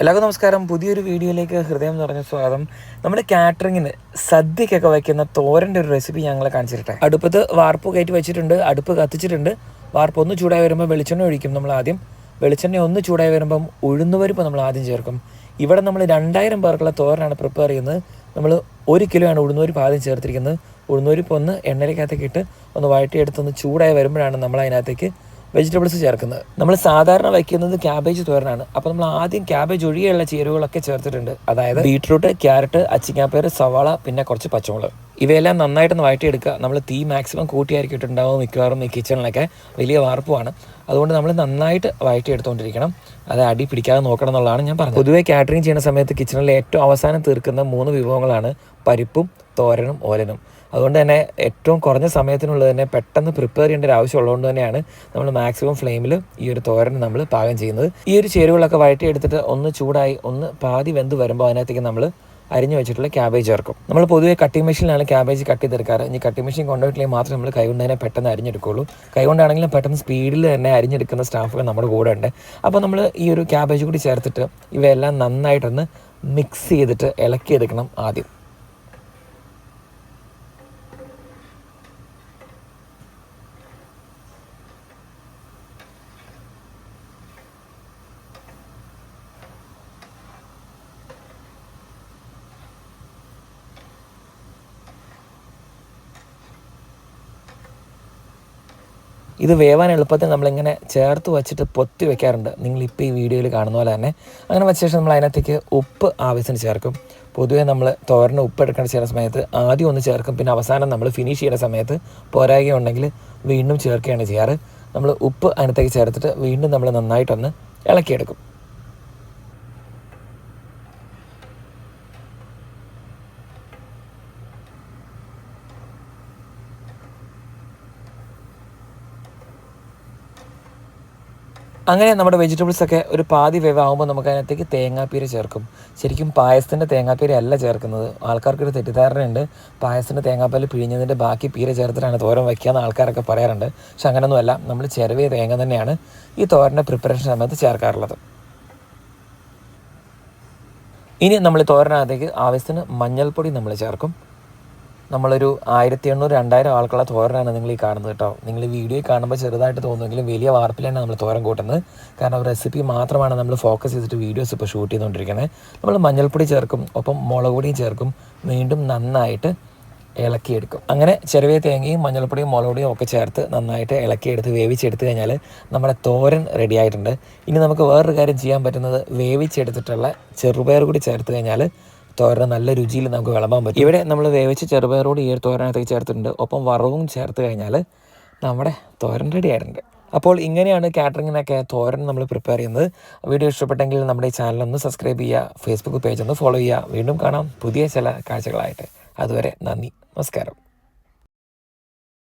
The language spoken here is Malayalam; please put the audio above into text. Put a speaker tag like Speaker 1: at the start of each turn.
Speaker 1: എല്ലാവർക്കും നമസ്കാരം. പുതിയൊരു വീഡിയോയിലേക്ക് ഹൃദയം നിറഞ്ഞ സ്വാഗതം. നമ്മുടെ കാറ്ററിങ്ങിന് സദ്യക്കൊക്കെ വയ്ക്കുന്ന തോരന്റെ ഒരു റെസിപ്പി ഞങ്ങൾ കാണിച്ചിട്ടെ. അടുപ്പത്ത് വാർപ്പ് കയറ്റി വെച്ചിട്ടുണ്ട്. അടുപ്പ് കത്തിച്ചിട്ടുണ്ട്. വാർപ്പ് ഒന്ന് ചൂടായി വരുമ്പോൾ വെളിച്ചെണ്ണ ഒഴിക്കും നമ്മൾ ആദ്യം. വെളിച്ചെണ്ണ ഒന്ന് ചൂടായി വരുമ്പം ഉഴുന്നുപരിപ്പ് നമ്മൾ ആദ്യം ചേർക്കും. ഇവിടെ നമ്മൾ രണ്ടായിരം പേർക്കുള്ള തോരനാണ് പ്രിപ്പയർ ചെയ്യുന്നത്. നമ്മൾ ഒരു കിലോ ആണ് ഉഴുന്നുപരിപ്പ് ആദ്യം ചേർത്തിരിക്കുന്നത്. ഉഴുന്നുപരിപ്പ് ഒന്ന് എണ്ണയിലേക്കകത്തേക്ക് ഇട്ട് ഒന്ന് വഴറ്റിയെടുത്ത് ഒന്ന് ചൂടായി വരുമ്പോഴാണ് നമ്മൾ അതിനകത്തേക്ക് വെജിറ്റബിൾസ് ചേർക്കുന്നത്. നമ്മൾ സാധാരണ വയ്ക്കുന്നത് ക്യാബേജ് തോരനാണ്. അപ്പോൾ നമ്മൾ ആദ്യം ക്യാബേജ് ഒഴികെയുള്ള ചേരുവകളൊക്കെ ചേർത്തിട്ടുണ്ട്. അതായത് ബീട്രൂട്ട് ക്യാരറ്റ് അച്ചിങ്ങാപ്പേർ സവാള പിന്നെ കുറച്ച് പച്ചമുളക്. ഇവയെല്ലാം നന്നായിട്ടൊന്ന് വഴറ്റിയെടുക്കുക. നമ്മൾ തീ മാക്സിമം കൂട്ടിയായിരിക്കും ഇട്ടുണ്ടാവും മിക്കവാറും ഈ കിച്ചണിലൊക്കെ. വലിയ വാർപ്പുമാണ്. അതുകൊണ്ട് നമ്മൾ നന്നായിട്ട് വഴറ്റിയെടുത്തുകൊണ്ടിരിക്കണം അത് അടി പിടിക്കാതെ നോക്കണം എന്നുള്ളതാണ് ഞാൻ പറഞ്ഞത്. പൊതുവേ കാറ്ററിംഗ് ചെയ്യുന്ന സമയത്ത് കിച്ചണിൽ ഏറ്റവും അവസാനം തീർക്കുന്ന മൂന്ന് വിഭവങ്ങളാണ് പരിപ്പും തോരനും ഓലനും. അതുകൊണ്ട് തന്നെ ഏറ്റവും കുറഞ്ഞ സമയത്തിനുള്ളത് തന്നെ പെട്ടെന്ന് പ്രിപ്പയർ ചെയ്യേണ്ട ഒരു ആവശ്യമുള്ളതുകൊണ്ട് തന്നെയാണ് നമ്മൾ മാക്സിമം ഫ്ലെയിമിൽ ഈ ഒരു തോരൻ നമ്മൾ പാകം ചെയ്യുന്നത്. ഈ ഒരു ചേരുവകളൊക്കെ വഴറ്റിയെടുത്തിട്ട് ഒന്ന് ചൂടായി ഒന്ന് പാതി വെന്ത് വരുമ്പോൾ അതിനകത്തേക്ക് നമ്മൾ അരിഞ്ഞു വെച്ചിട്ടുള്ള ക്യാബേജ് ചേർക്കും. നമ്മൾ പൊതുവേ കട്ടിംഗ് മെഷീനിലാണ് ക്യാബേജ് കട്ട് ചെയ്തെടുക്കാറ്. ഇനി കട്ടിംഗ് മെഷീൻ കൊണ്ടുപോയിട്ടില്ലെങ്കിൽ മാത്രം നമ്മൾ കൈകൊണ്ട് തന്നെ പെട്ടെന്ന് അരിഞ്ഞെടുക്കുള്ളൂ. കൈകൊണ്ടാണെങ്കിലും പെട്ടെന്ന് സ്പീഡിൽ തന്നെ അരിഞ്ഞെടുക്കുന്ന സ്റ്റാഫുകൾ നമ്മുടെ കൂടെ ഉണ്ട്. അപ്പോൾ നമ്മൾ ഈ ഒരു ക്യാബേജ് കൂടി ചേർത്തിട്ട് ഇവയെല്ലാം നന്നായിട്ടൊന്ന് മിക്സ് ചെയ്തിട്ട് ഇളക്കിയെടുക്കണം ആദ്യം. ഇത് വേവാൻ എളുപ്പത്തിൽ നമ്മളിങ്ങനെ ചേർത്ത് വെച്ചിട്ട് പൊത്തി വെക്കാറുണ്ട്. നിങ്ങളിപ്പോൾ ഈ വീഡിയോയിൽ കാണുന്ന പോലെ തന്നെ അങ്ങനെ വെച്ച ശേഷം നമ്മൾ അതിനകത്തേക്ക് ഉപ്പ് ആവശ്യത്തിന് ചേർക്കും. പൊതുവേ നമ്മൾ തോരന് ഉപ്പ് എടുക്കേണ്ട ചില സമയത്ത് ആദ്യം ഒന്ന് ചേർക്കും. പിന്നെ അവസാനം നമ്മൾ ഫിനിഷ് ചെയ്യുന്ന സമയത്ത് പോരായുണ്ടെങ്കിൽ വീണ്ടും ചേർക്കുകയാണ് ചെയ്യാറ്. നമ്മൾ ഉപ്പ് അതിനകത്തേക്ക് ചേർത്തിട്ട് വീണ്ടും നമ്മൾ നന്നായിട്ടൊന്ന് ഇളക്കിയെടുക്കും. അങ്ങനെ നമ്മുടെ വെജിറ്റബിൾസ് ഒക്കെ ഒരു പാതി വേവാകുമ്പോൾ നമുക്ക് അതിനകത്തേക്ക് തേങ്ങാപ്പീര ചേർക്കും. ശരിക്കും പായസത്തിന്റെ തേങ്ങാപ്പീര അല്ല ചേർക്കുന്നത്. ആൾക്കാർക്കൊരു തെറ്റിദ്ധാരണയുണ്ട്. പായസത്തിന്റെ തേങ്ങാപ്പാൽ പിഴിഞ്ഞതിന്റെ ബാക്കി പീര ചേർത്തിട്ടാണ് തോരൻ വയ്ക്കുകയെന്ന് ആൾക്കാരൊക്കെ പറയാറുണ്ട്. പക്ഷെ അങ്ങനെയൊന്നുമല്ല നമ്മൾ ചെറുവിയ തേങ്ങ തന്നെയാണ് ഈ തോരന്റെ പ്രിപ്പറേഷൻ സമയത്ത് ചേർക്കാറുള്ളത്. ഇനി നമ്മൾ തോരനകത്തേക്ക് ആവശ്യത്തിന് മഞ്ഞൾപ്പൊടി നമ്മൾ ചേർക്കും. നമ്മളൊരു ആയിരത്തി എണ്ണൂറ് രണ്ടായിരം ആൾക്കുള്ള തോരനാണ് നിങ്ങൾ ഈ കാണുന്നത് കേട്ടോ. നിങ്ങൾ ഈ വീഡിയോ കാണുമ്പോൾ ചെറുതായിട്ട് തോന്നുമെങ്കിലും വലിയ വാർപ്പിലാണ് നമ്മൾ തോരൻ കൂട്ടുന്നത്. കാരണം റെസിപ്പി മാത്രമാണ് നമ്മൾ ഫോക്കസ് ചെയ്തിട്ട് വീഡിയോസ് ഇപ്പോൾ ഷൂട്ട് ചെയ്തുകൊണ്ടിരിക്കുന്നത് നമ്മൾ മഞ്ഞൾപ്പൊടി ചേർക്കും ഒപ്പം മുളക് പൊടിയും ചേർക്കും വീണ്ടും നന്നായിട്ട് ഇളക്കിയെടുക്കും. അങ്ങനെ ചെറിയ തേങ്ങയും മഞ്ഞൾപ്പൊടിയും മുളകുപൊടിയും ഒക്കെ ചേർത്ത് നന്നായിട്ട് ഇളക്കിയെടുത്ത് വേവിച്ചെടുത്ത് കഴിഞ്ഞാൽ നമ്മുടെ തോരൻ റെഡി ആയിട്ടുണ്ട്. ഇനി നമുക്ക് വേറൊരു കാര്യം ചെയ്യാൻ പറ്റുന്നത് വേവിച്ചെടുത്തിട്ടുള്ള ചെറുപയർ കൂടി ചേർത്ത് കഴിഞ്ഞാൽ തോരൻ നല്ല രുചിയിൽ നമുക്ക് വിളമ്പാൻ പറ്റും. ഇവിടെ നമ്മൾ വേവിച്ച് ചെറുപയറോട് ഈ തോരനകത്തേക്ക് ചേർത്തിട്ടുണ്ട്. ഒപ്പം വറവും ചേർത്ത് കഴിഞ്ഞാൽ നമ്മുടെ തോരൻ റെഡി ആയിട്ടുണ്ട്. അപ്പോൾ ഇങ്ങനെയാണ് കാറ്ററിങ്ങിനൊക്കെ തോരൻ നമ്മൾ പ്രിപ്പയർ ചെയ്യുന്നത്. വീഡിയോ ഇഷ്ടപ്പെട്ടെങ്കിൽ നമ്മുടെ ഈ ചാനൽ ഒന്ന് സബ്സ്ക്രൈബ് ചെയ്യുക ഫേസ്ബുക്ക് പേജ് ഒന്ന് ഫോളോ ചെയ്യുക. വീണ്ടും കാണാം പുതിയ ചില കാഴ്ചകളായിട്ട്. അതുവരെ നന്ദി നമസ്കാരം.